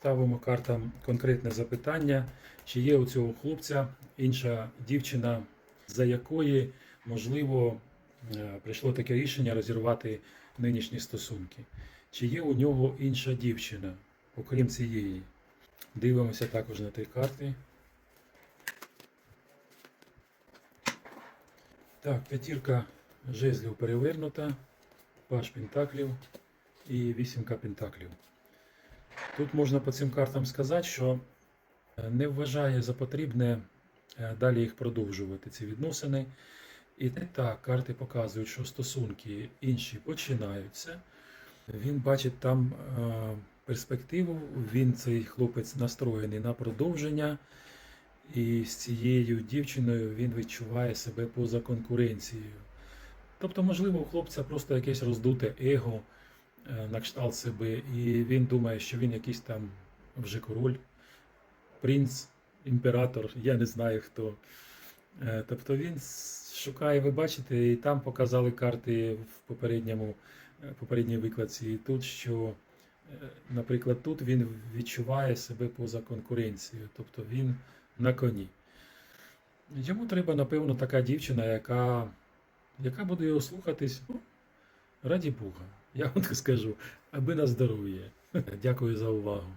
ставимо картам конкретне запитання, чи є у цього хлопця інша дівчина, за якої, можливо, е, прийшло таке рішення розірвати нинішні стосунки. Чи є у нього інша дівчина, окрім цієї? Дивимося також на три карти. Так, п'ятірка жезлів перевернута, паш пентаклів і вісімка пентаклів. Тут можна по цим картам сказати, що е, не вважає за потрібне е, далі їх продовжувати, ці відносини. І так, карти показують, що стосунки інші починаються. Він бачить там е, перспективу, він цей хлопець настроєний на продовження. І з цією дівчиною він відчуває себе поза конкуренцією. Тобто, можливо, у хлопця просто якесь роздуте его на кшталт себе, і він думає, що він якийсь там вже король, принц, імператор, я не знаю хто. Е, Тобто він шукає, ви бачите, і там показали карти в попередньому, е, попередній викладці, і тут, що, е, наприклад, тут він відчуває себе поза конкуренцією, тобто він на коні. Йому треба, напевно, така дівчина, яка, яка буде його слухатись. Ну, раді Бога. Я вам так скажу, аби на здоров'я. Дякую за увагу.